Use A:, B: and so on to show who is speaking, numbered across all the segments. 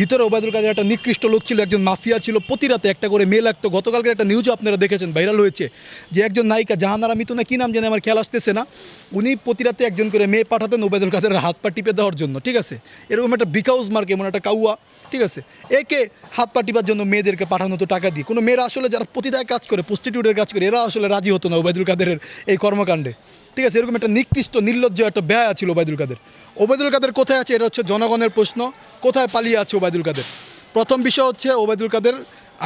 A: ভিতরে ওবায়দুল কাদের একটা নিকৃষ্ট লোক ছিল, একজন মাফিয়া ছিল। প্রতি রাতে একটা করে মেয়ে লাগতো গতকালকে একটা নিউজও আপনারা দেখেছেন ভাইরাল হয়েছে যে একজন নায়িকা, জাহানারা মিতু না কী নাম জানে আমার খেয়াল আসতেছে না, উনি প্রতি রাতে একজন করে মেয়ে পাঠাতেন ওবায়দুল কাদের হাত পা টিপে দেওয়ার জন্য, ঠিক আছে? এরকম একটা বিকাউজ মার্ক এমন একটা কাউয়া, ঠিক আছে? একে হাত পা টিপার জন্য মেয়েদেরকে পাঠানো তো টাকা দিয়ে। কোনো মেয়েরা আসলে যারা প্রতিদায় কাজ করে প্রস্টিটিউটের কাজ করে, এরা আসলে রাজি হতো না ওবায়দুল কাদেরের এই কর্মকাণ্ডে। ঠিক আছে, এরকম একটা নিকৃষ্ট, নির্লজ্জ একটা ব্যয় ছিল ওবায়দুল কাদের। ওবায়দুল কাদের কোথায় আছে, এটা হচ্ছে জনগণের প্রশ্ন, কোথায় পালিয়ে আছে ওবায়দুল কাদের? প্রথম বিষয় হচ্ছে ওবায়দুল কাদের,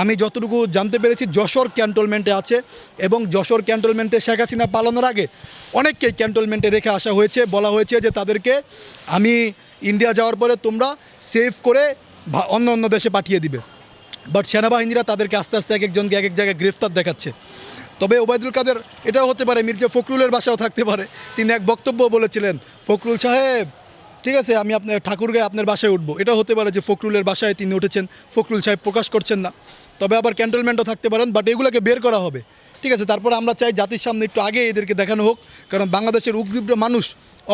A: আমি যতটুকু জানতে পেরেছি, যশোর ক্যান্টনমেন্টে আছে এবং যশোর ক্যান্টনমেন্টে শেখ হাসিনা পালানোর আগে অনেককেই ক্যান্টনমেন্টে রেখে আসা হয়েছে। বলা হয়েছে যে তাদেরকে আমি ইন্ডিয়া যাওয়ার পরে তোমরা সেভ করে অন্য অন্য দেশে পাঠিয়ে দিবে। বাট সেনাবাহিনীরা তাদেরকে আস্তে আস্তে এক একজনকে এক এক জায়গায় গ্রেফতার দেখাচ্ছে। তবে ওবায়দুল কাদের, এটাও হতে পারে, মির্জা ফখরুলের বাসাও থাকতে পারে। তিনি এক বক্তব্য বলেছিলেন, ফখরুল সাহেব, ঠিক আছে, আমি আপনার ঠাকুরগাঁয়ে আপনার বাসায় উঠবো। এটা হতে পারে যে ফখরুলের বাসায় তিনি উঠেছেন, ফখরুল সাহেব প্রকাশ করছেন না। তবে আবার ক্যান্টনমেন্টও থাকতে পারেন, বাট এগুলোকে বের করা হবে। ঠিক আছে, তারপর আমরা চাই জাতির সামনে একটু আগে এদেরকে দেখানো হোক, কারণ বাংলাদেশের উগ্রীব্র মানুষ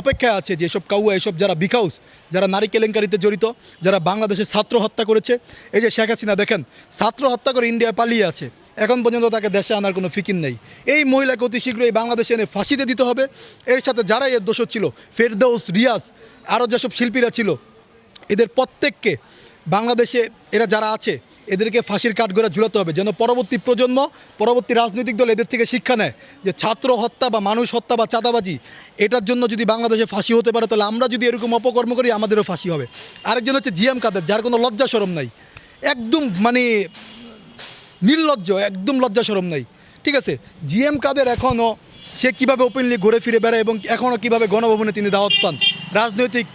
A: অপেক্ষায় আছে যে এসব কাউয়া, এসব যারা বিকাউস যারা নারী কেলেঙ্কারিতে জড়িত, যারা বাংলাদেশের ছাত্র হত্যা করেছে। এই যে শেখ হাসিনা, দেখেন, ছাত্র হত্যা করে ইন্ডিয়ায় পালিয়ে আছে। এখন পর্যন্ত তাকে দেশে আনার কোনো ফিকির নেই। এই মহিলাকে অতি শীঘ্রই বাংলাদেশে এনে ফাঁসিতে দিতে হবে। এর সাথে যারাই এর দোষ ছিল, ফেরদৌস, রিয়াজ, আরও যেসব শিল্পীরা ছিল, এদের প্রত্যেককে বাংলাদেশে এরা যারা আছে, এদেরকে ফাঁসির কাঠগড়া ঝুলাতে হবে। যেন পরবর্তী প্রজন্ম, পরবর্তী রাজনৈতিক দল এদের থেকে শিক্ষা নেয় যে ছাত্র হত্যা বা মানুষ হত্যা বা চাঁদাবাজি, এটার জন্য যদি বাংলাদেশে ফাঁসি হতে পারে, তাহলে আমরা যদি এরকম অপকর্ম করি, আমাদেরও ফাঁসি হবে। আরেকজন হচ্ছে জিএম কাদের, যার কোনো লজ্জা সরম নাই। একদম মানে নির্লজ্জ, একদম লজ্জা সরম নাই। ঠিক আছে? জিএম কাদের এখনও সে কীভাবে ওপেনলি ঘুরে ফিরে বেড়ায় এবং এখনও কীভাবে গণভবনে তিনি দাওয়াত পান? রাজনৈতিক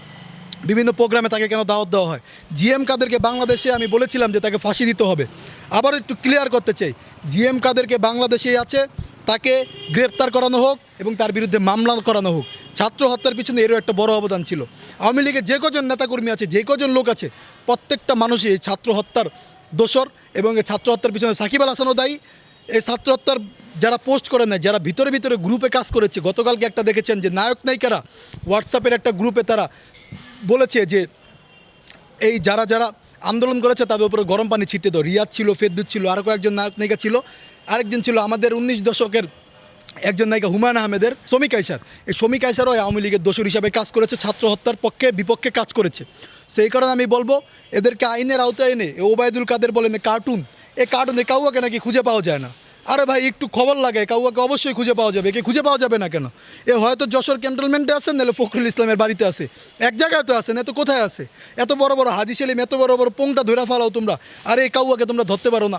A: বিভিন্ন প্রোগ্রামে তাকে কেন দাওয়াত দেওয়া হয়? জিএম কাদেরকে বাংলাদেশে আমি বলেছিলাম যে তাকে ফাঁসি দিতে হবে। আবার একটু ক্লিয়ার করতে চাই। জিএম কাদেরকে বাংলাদেশেই আছে, তাকে গ্রেপ্তার করানো হোক এবং তার বিরুদ্ধে মামলা করানো হোক। ছাত্র হত্যার পিছনে এরও একটা বড় অবদান ছিল। আওয়ামী লীগের যে কজন নেতাকর্মী আছে, যে কজন লোক আছে, প্রত্যেকটা মানুষই এই ছাত্র হত্যার দোষর এবং এই ছাত্র হত্যার পিছনে সাকিব আল হাসানও দায়ী। এই ছাত্র হত্যার যারা পোস্ট করে নেয় যারা ভিতরে ভিতরে গ্রুপে কাজ করেছে, গতকালকে একটা দেখেছেন যে নায়ক নায়িকারা হোয়াটসঅ্যাপের একটা গ্রুপে তারা বলেছে যে এই যারা যারা আন্দোলন করেছে তাদের উপরে গরম পানি ছিটে দাও। রিয়াদ ছিল ফেদ্দুত ছিল আরও কয়েকজন নায়ক নায়িকা ছিল। আরেকজন ছিল আমাদের উনিশ দশকের একজন নায়িকা হুমায়ুন আহমেদের শ্রমিক আইসার এই শ্রমিক আইসারও আওয়ামী লীগের দোষর হিসাবে কাজ করেছে, ছাত্র হত্যার পক্ষে, বিপক্ষে কাজ করেছে। সেই কারণে আমি বলব, এদেরকে আইনের আওতায় এনে, এ ওবায়দুল কাদের বলেন কার্টুন এই কার্টুনে কাউকে নাকি খুঁজে পাওয়া যায় না। আরে ভাই, একটু খবর লাগে কাউকে অবশ্যই খুঁজে পাওয়া যাবে, একে খুঁজে পাওয়া যাবে না কেন? এ হয়তো যশোর ক্যান্টনমেন্টে আছেন নাহলে ফখরুল ইসলামের বাড়িতে আছে। এক জায়গায় তো আছেন এত কোথায় আছে? এত বড় বড় হাজি সেলিম, এত বড় বড় পোংটা ধরে ফেলাও তোমরা। আরে এই কাউকে তোমরা ধরতে পারো না।